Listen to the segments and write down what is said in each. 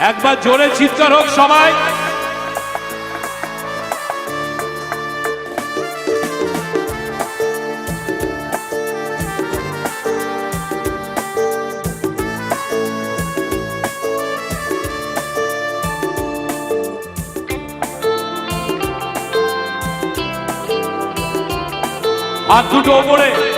একবার জোরে চিৎকার হোক সবাই। হাত দুটো ওপরে।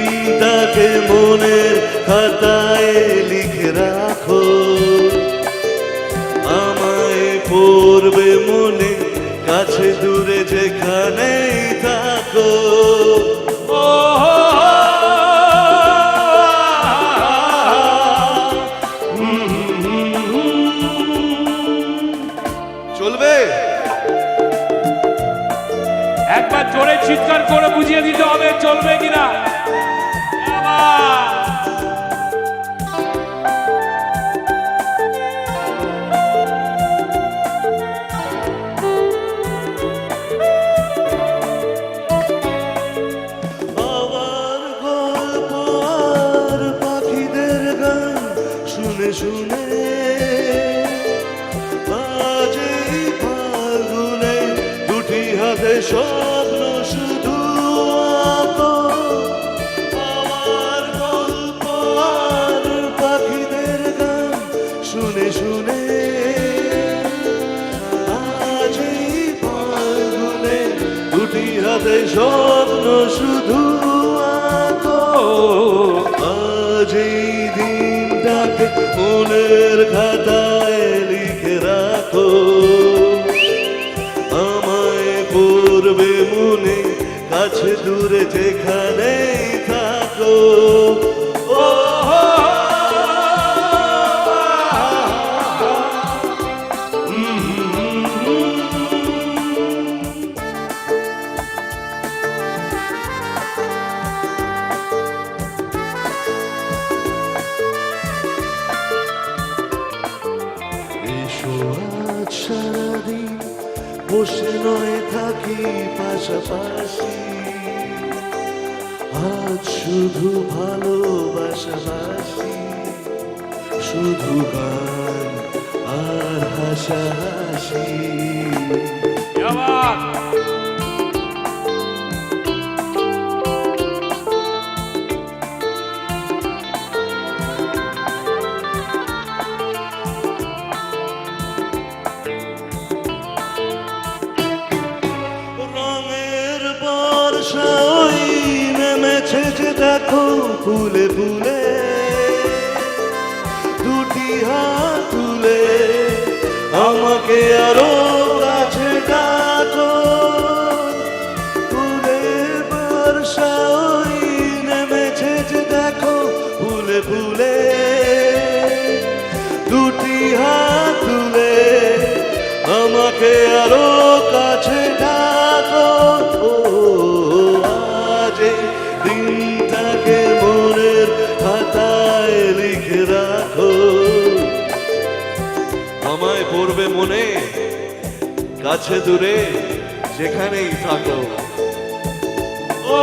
চলবে একবার জোরে চিৎকার করে বুঝিয়ে দিতে হবে চলবে কিনা? শুনে শুনে স্বপ্ন শুধু। আবার গল্প আর পাখিদের গান শুনে হাতে স্বপ্ন শুধু আজ এই দূরে যেখানে থাকো। সারাদিন বসে নয় থাকি পাশাপাশি। আজ শুধু ভালোবাসাবাসি শুধু গান আর হাসাহাসি নেমেছে যে দেখো ফুলে ফুলে, দুটি হাত তুলে আমাকে আরও কাছে ডাকো। ফুলের বর্ষা ওই নেমেছে যে দেখো ফুলে ফুলে, দুটি হাত তুলে আমাকে আরও মনের খাতায় রাখো আমায় পড়বে মনে কাছে দূরে যেখানেই থাকো। ও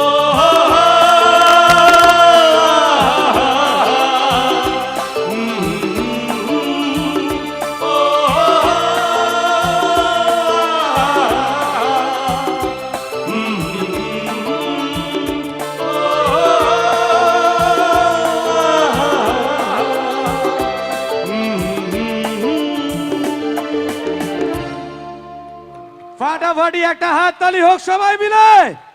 ফাটাফাটি একটা হাত তালি হোক সবাই মিলে।